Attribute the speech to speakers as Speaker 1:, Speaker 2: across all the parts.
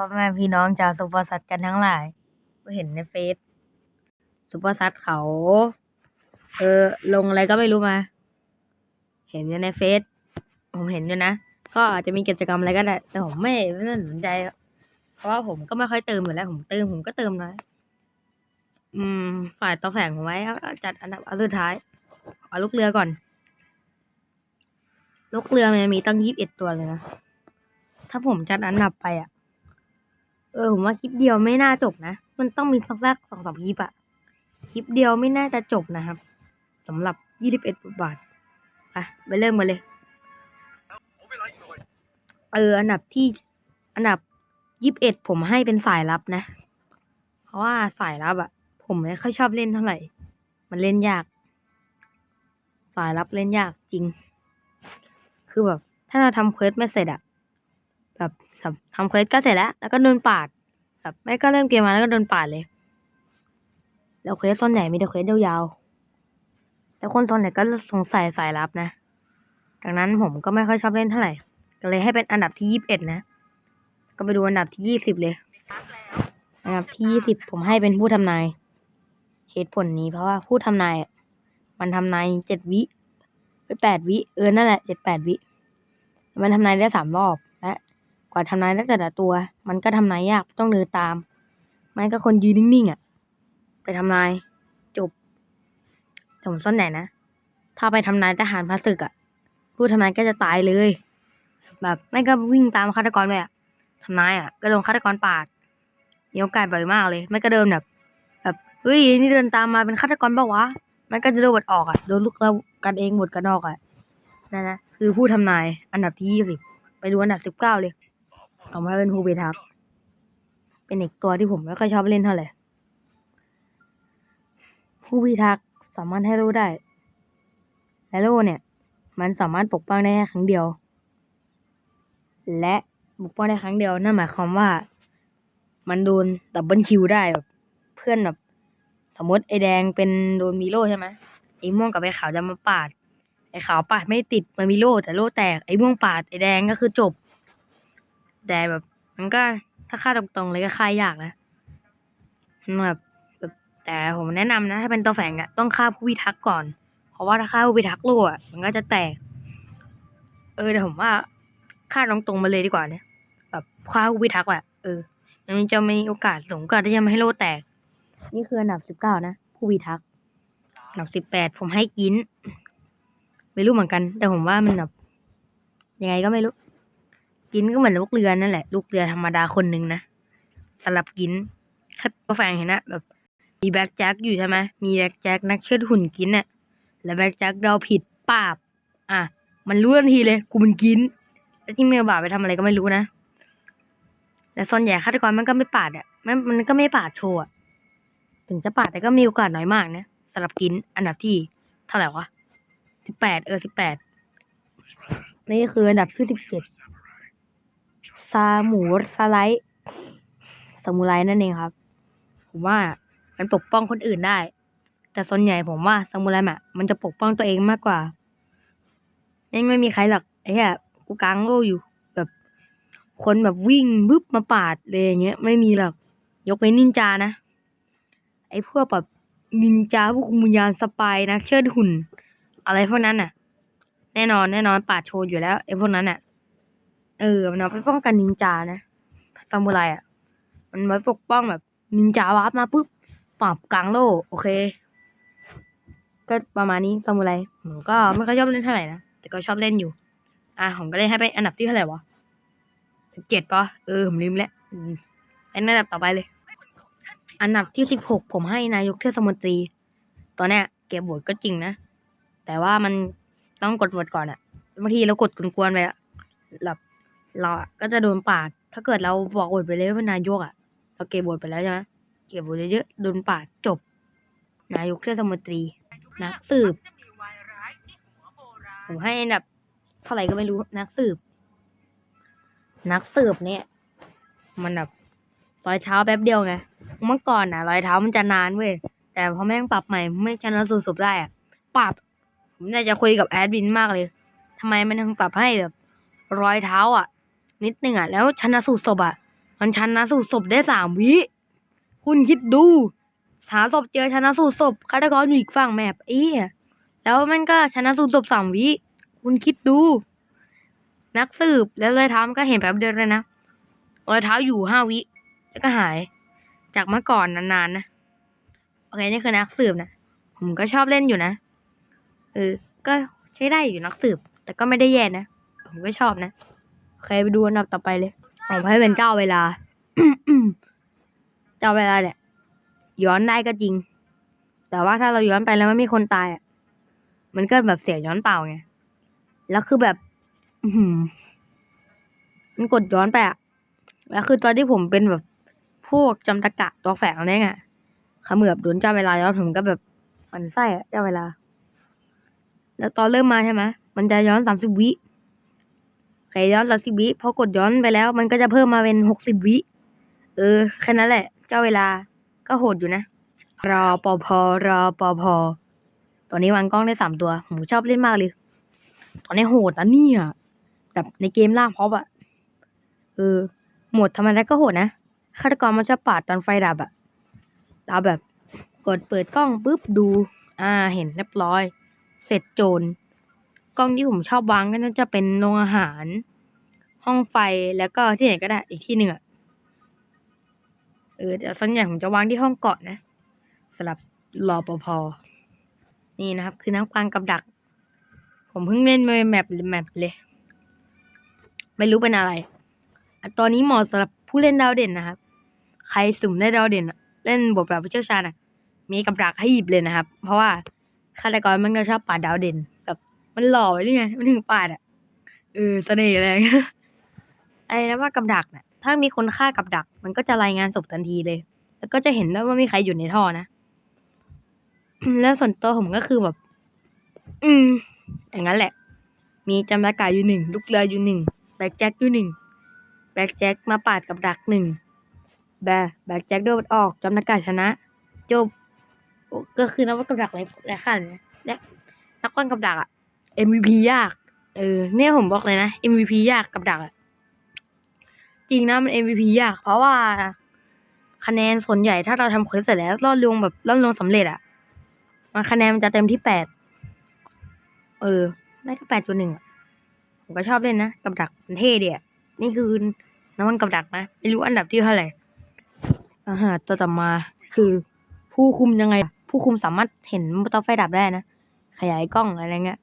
Speaker 1: พ่อแม่พี่น้องชาวสุภาษัตกันทั้งหลายก็เห็นในเฟซสุภาษัตเขา เออ ลงอะไรก็ไม่รู้มา เห็นอยู่ในเฟซผมเห็นอยู่นะ ก็อาจจะมีกิจกรรมอะไรก็ได้ แต่ผมไม่ไม่สนใจ เพราะว่าผมก็ไม่ค่อยเติมอยู่แล้ว ผมเติมผมก็เติมน้อยอืม ฝ่ายตัวแฝงผมไว้จัดอันดับอันสุดท้าย เอาลูกเรือก่อนลูกเรือมันมีตั้งยี่สิบเอ็ดตัวเลยนะ ถ้าผมจัดอันดับไปอะ เออผมว่าคลิปเดียวไม่น่าจบนะ มันต้องมีสักแรกสองสามคลิปอะคลิปเดียวไม่น่าจะจบนะครับสำหรับยี่สิบเอ็ดบาทไปไปเริ่มกันเลย เออ อันดับที่อันดับยี่สิบเอ็ดผมให้เป็นสายลับนะ เพราะว่าสายลับอะผมไม่ค่อยชอบเล่นเท่าไหร่ มันเล่นยาก สายลับเล่นยากจริง คือแบบ ถ้าเราทำเควสไม่เสร็จอะแบบ ทำเควสก็เสร็จแล้ว แล้วก็โดนปาดแบบไม่ก็เริ่มเกมมาแล้วก็โดนปาดเลย แล้วเควสส่วนใหญ่มีแต่เควสยาวๆแล้วคนส่วนใหญ่ก็สงสัยสายลับนะดังนั้นผมก็ไม่ค่อยชอบเล่นเท่าไหร่ ก็เลยให้เป็นอันดับที่ยี่สิบเอ็ดนะ ก็ไปดูอันดับที่ยี่สิบเลย อันดับที่ยี่สิบผมให้เป็นผู้ทำนาย เหตุผลนี้เพราะว่าผู้ทำนาย มันทำนายเจ็ดวิไปแปดวิ เออ นั่นแหละเจ็ดแปดวิ มันทำนายได้สามรอบ กว่าทำนายได้แต่ละตัว มันก็ทำนายยากต้องเดินตามไม่ก็คนยืนนิ่งๆอะ ไปทำนายจบแต่ผมซ่อนไหนนะ ถ้าไปทำนายทหารพระศึกอะผู้ทำนายก็จะตายเลย แบบไม่ก็วิ่งตามฆาตกรไปอะทำนายอะ ก็โดนฆาตกรปาดมีโอกาสบ่อยมากเลย ไม่ก็เดินแบบ แบบเฮ้ยนี่เดินตามมาเป็นฆาตกรเปล่าวะมันก็จะโดนบทออกอะโดนลูกเรากันเองบทกันออกอะนั่นนะคือผู้ทำนายอันดับที่ยี่สิบไปดูอันดับสิบเก้าเลย ออกมาเป็นผู้พิทักษ์เป็นอีกตัวที่ผมไม่ค่อยชอบเล่นเท่าไหร่ผู้พิทักษ์สามารถให้รู้ได้ และโล่เนี่ย มันสามารถปกป้องได้แค่ครั้งเดียว และปกป้องได้ครั้งเดียวนั่นหมายความว่า มันโดนดับเบิลคิวได้แบบเพื่อนแบบสมมติไอแดงเป็นโดนมีโล่ใช่ไหมไอม่วงกับไอขาวจะมาปาด ไอขาวปาดไม่ติดมันมีโล่แต่โล่แตกไอม่วงปาดไอแดงก็คือจบ แต่แบบ มันก็ถ้าฆ่าตรงๆเลยก็ฆ่ายากนะมันแบบแต่ผมแนะนำนะ ถ้าเป็นตัวแฝงอะต้องฆ่าผู้พิทักษ์ก่อน เพราะว่าถ้าฆ่าผู้พิทักษ์โล่อะมันก็จะแตก เออแต่ผมว่าฆ่าตรงๆมาเลยดีกว่าเนี่ยแบบฆ่าผู้พิทักษ์อะเออมันจะมีโอกาสสูงกว่าที่จะไม่ให้โล่แตก นี่คืออันดับสิบเก้านะผู้พิทักษ์อันดับสิบแปดผมให้กิน ไม่รู้เหมือนกัน แต่ผมว่ามันแบบยังไงก็ไม่รู้ กินก็เหมือนลูกเรือนั่นแหละ ลูกเรือธรรมดาคนหนึ่งนะสำหรับกินแค่ตัวแฟงเห็นนะแบบ มีแบ็คแจ็คอยู่ใช่ไหมมีแบ็คแจ็คนักเชิดหุ่นกินน่ะ แล้วแบ็คแจ็คเราผิดปาบ อะ มันรู้ทันทีเลยกูมันกิน แล้วที่เมลบ่าไปทำอะไรก็ไม่รู้นะแต่ส่วนใหญ่ฆาตกรมันก็ไม่ปาดอะมันมันก็ไม่ปาดโชว์ถึงจะปาดแต่ก็มีโอกาสน้อยมากนะสำหรับกินอันดับที่เท่าไหร่วะสิบแปดเออสิบแปดนี่คืออันดับที่สิบเจ็ด ซาหมูสไลด์สมุไรนั่นเองครับ ผมว่ามันปกป้องคนอื่นได้ แต่ส่วนใหญ่ผมว่าสมุไรอะมันจะปกป้องตัวเองมากกว่ายังไม่มีใครหรอกไอ้เหี้ยกูกลางโลกอยู่แบบ คนแบบวิ่งบึ๊บมาปาดเลยอย่างเงี้ยไม่มีหรอก ยกเว้นนินจานะ ไอ้พวกแบบนินจาพวกมุญญาณสปายนะเชิดหุ่น อะไรพวกนั้นน่ะ แน่นอนแน่นอนปาดโชว์อยู่แล้วไอ้พวกนั้นน่ะ เออ มันเอาไปป้องกันนินจานะซามูไรอะ มันไว้ปกป้องแบบ นินจาวาร์ปมาปุ๊บปราบกลางโลก โอเค ก็ประมาณนี้ซามูไรผมก็ไม่ค่อยชอบเล่นเท่าไหร่นะ แต่ก็ชอบเล่นอยู่ อะ ผมก็เลยให้ไปอันดับที่เท่าไหร่วะสิบเจ็ดปะเออ ผมลืมแล้วอันดับต่อไปเลย อันดับที่สิบหกผมให้นายกเทศมนตรี ตอนเนี้ยเก็บโหวตก็จริงนะ แต่ว่ามันต้องกดโหวตก่อนอะบางทีเรากดกวนๆไปอะแบบ เราอะก็จะโดนปาด ถ้าเกิดเราบอกโหวตไปเลยว่านายกอะเราเก็บโหวตไปแล้วใช่ไหมเก็บโหวตเยอะๆโดนปาดจบ นายกเทศมนตรีนักสืบผมให้อันดับเท่าไหร่ก็ไม่รู้นักสืบ นักสืบเนี่ย มันแบบรอยเท้าแป๊บเดียวไงเมื่อก่อนอะ รอยเท้ามันจะนานเว้ยแต่พอแม่งปรับใหม่ไม่ชนะสูตรศพได้อะปรับผมอยากจะคุยกับแอดมินมากเลยทำไมมันถึงปรับให้แบบ รอยเท้าอะ นิดนึงอะ แล้วชนะสูตรศพอะ มันชันะสูตรศพได้สามวิ คุณคิดดู หาศพเจอชนะสูตรศพฆาตกรอยู่อีกฝั่งแมปเอี้แล้วมันก็ชนะสูตรศพสามวิ คุณคิดดู นักสืบแล้วรอยเท้ามันก็เห็นแป๊บเดียวเลยนะรอยเท้าอยู่ห้าวิ แล้วก็หาย จากเมื่อก่อนนานๆนะโอเคนี่คือนักสืบนะผมก็ชอบเล่นอยู่นะเออก็ใช้ได้อยู่นักสืบ แต่ก็ไม่ได้แย่นะ ผมก็ชอบนะ คไปดูอันดับต่อไปเลยผมให้เป็นเจ้าเวลา เจ้าเวลาเนี่ยย้อนได้ก็จริง แต่ว่าถ้าเราย้อนไปแล้วไม่มีคนตายอะ มันก็แบบเสียย้อนเปล่าไง แล้วคือแบบ อืมันกดย้อนไปอะ แล้วคือตอนที่ผมเป็นแบบพวกจำตะกะตัวแฝงเงี้ยเขมือบโดนเจ้าเวลาแล้วผมก็แบบมันไส้อะเจ้าเวลา แล้วตอนเริ่มมาใช่ไหมมันจะย้อนสามสิบวิ ใครย้อนสามสิบวิพอกดย้อนไปแล้ว มันก็จะเพิ่มมาเป็นหกสิบวิ เออ แค่นั้นแหละ เจ้าเวลาก็โหดอยู่นะ รอปภรอปภตอนนี้วางกล้องได้สามตัวผมชอบเล่นมากเลย ตอนนี้โหดนะเนี่ยแบบในเกมล่างพอบอะเออ หมดธรรมดาก็โหดนะฆาตกรมันจะปาดตอนไฟดับอะเราแบบ กดเปิดกล้องปุ๊บดู อ่า เห็นเรียบร้อย เสร็จโจร กล้องที่ผมชอบวางก็น่าจะเป็นโรงอาหาร ห้องไฟแล้วก็ที่ไหนก็ได้อีกที่หนึ่งอะเออแต่ส่วนใหญ่ผมจะวางที่ห้องเกาะนะสำหรับรอปภนี่นะครับ คือนักปางกับดัก ผมเพิ่งเล่นมาแมปแมปเลย ไม่รู้เป็นอะไรอตอนนี้เหมาะสำหรับผู้เล่นดาวเด่นนะครับ ใครสุ่มได้ดาวเด่นเล่นบทแบบผู้เชี่ยวชาญอะมีกับดักให้หยิบเลยนะครับ เพราะว่าฆาตกรมันก็ชอบป่าดาวเด่น มันหล่อไว้นี่ไง มันถึงปาดอะเออเสน่ห์แรงไอ้นะว่ากับดักน่ะ ถ้ามีคนฆ่ากับดัก มันก็จะรายงานศพทันทีเลย แล้วก็จะเห็นได้ว่ามีใครอยู่ในท่อนะแล้วส่วนตัวผมก็คือแบบ อืม อย่างนั้นแหละ มีจำรากาอยู่หนึ่งลูกเรืออยู่หนึ่งแบ็กแจ็คอยู่หนึ่งแบ็กแจ็คมาปาดกับดักหนึ่งแบแบ็กแจ็คโดนออกจำรากาชนะ จบก็คือนักว่ากับดักไรไรขั้นนะนักว่ากับดักอะ MVP ยาก เออ เนี่ยผมบอกเลยนะ MVP ยากกับดักอะจริงนะมัน MVP ยาก เพราะว่า คะแนนส่วนใหญ่ถ้าเราทำเควสเสร็จแล้วรอดลวงแบบรอดลวงสำเร็จอะมันคะแนนมันจะเต็มที่แปดเออ ได้ก็แปดจุดหนึ่งผมก็ชอบเล่นนะกับดักมันเท่เดีอะนี่คือน้ำมันกับดักนะไม่รู้อันดับที่เท่าไหร่อาหารตัวต่อมาคือผู้คุมยังไง ผู้คุมสามารถเห็นเตาไฟดับได้นะ ขยายกล้องอะไรเงี้ย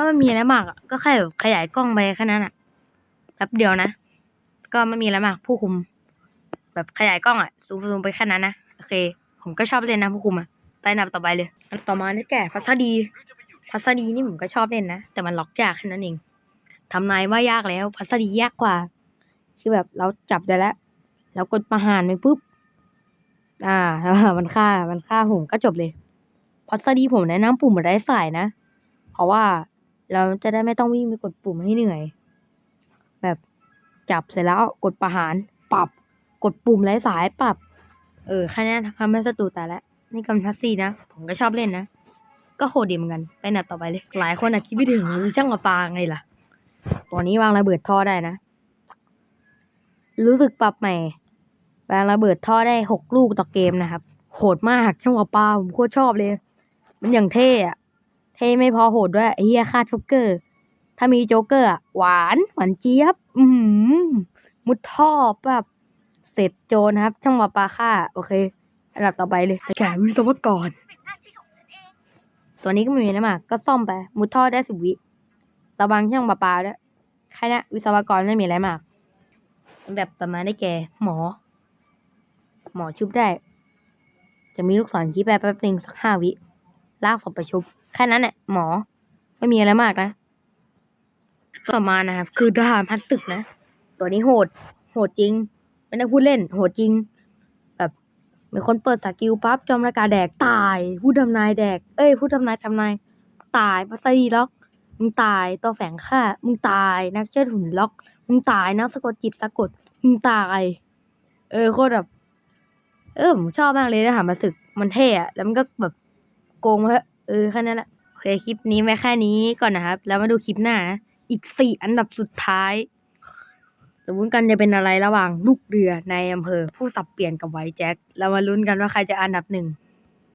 Speaker 1: ก็ไม่มีอะไรมากอะก็แค่แบบขยายกล้องไปแค่นั้นอะแป๊บเดียวนะ ก็ไม่มีอะไรมาก ผู้คุม แบบขยายกล้องอะซูมซูมไปแค่นั้นนะโอเค ผมก็ชอบเล่นนะผู้คุมอะไปนับต่อไปเลยอันต่อมาได้แก่พัสดีพัสดีนี่ผมก็ชอบเล่นนะแต่มันล็อกยากแค่นั้นเองทำนายว่ายากแล้วพัสดียากกว่า คือแบบเราจับได้แล้วแล้วกดประหารไปปุ๊บอ่า มันฆ่า มันฆ่าผมก็จบเลยพัสดีผมแนะนำปุ่มได้สายนะ เพราะว่า เราจะได้ไม่ต้องวิ่งไปกดปุ่มให้เหนื่อย แบบจับเสร็จแล้วกดประหารปรับ กดปุ่มไร้สายปรับ เออแค่นี้ทำให้ศัตรูตายแล้วนี่กำพัสซีนะ ผมก็ชอบเล่นนะ ก็โหดดีเหมือนกัน ไปหนัดต่อไปเลย หลายคนอาจคิดไม่ถึงช่างมาปาไงล่ะ ตัวนี้วางระเบิดท่อได้นะ รู้สึกปรับใหม่วางระเบิดท่อได้หกลูกต่อเกมนะครับ โหดมากช่างมาปาผมโคตรชอบเลย มันอย่างเท่อะ เท่ไม่พอโหดด้วยไอ้เฮียฆ่าโจ๊กเกอร์ ถ้ามีโจ๊กเกอร์อะหวานหวานเจี๊ยบ อือหือมุดท่อแบบเสร็จโจรนะครับช่างมาปาฆ่า โอเค อันดับต่อไปเลยแก่วิศวกรตัวนี้ก็ไม่มีนะมากก็ซ่อมไป มุดท่อได้สิบวิระวังช่างปลาปลาด้วยแค่นี้วิศวกรไม่มีอะไรมากอันดับต่อมาได้แก่ หมอ หมอชุบได้ จะมีลูกศรชี้ไปแป๊บนึงสักห้าวิ ลากศพไปชุบ แค่นั้นแหละหมอ ไม่มีอะไรมากนะต่อมานะครับ คือทหารพันศึกนะ ตัวนี้โหด โหดจริง ไม่ได้พูดเล่น โหดจริง แบบมีคนเปิดสกิลปั๊บจอมรากาแดกตาย ผู้ทำนายแดก เอ้ย ผู้ทำนายทำนาย ตายพัสดีล็อกมึงตายตัวแฝงฆ่ามึงตายนักเชิดหุ่นล็อกมึงตายนักสะกดจิตสะกดมึงตายเออโคตรแบบ เออผมชอบมากเลยทหารมาศึกมันเท่อะแล้วมันก็แบบโกงเถอะ เออแค่นั้นแหละโอเคคลิปนี้ไว้แค่นี้ก่อนนะครับ แล้วมาดูคลิปหน้า อีกสี่อันดับสุดท้ายสมมุติกันจะเป็นอะไรระหว่างลูกเรือในอำเภอผู้สับเปลี่ยนกับไวแจ็คเรามาลุ้นกันว่าใครจะอันดับหนึ่ง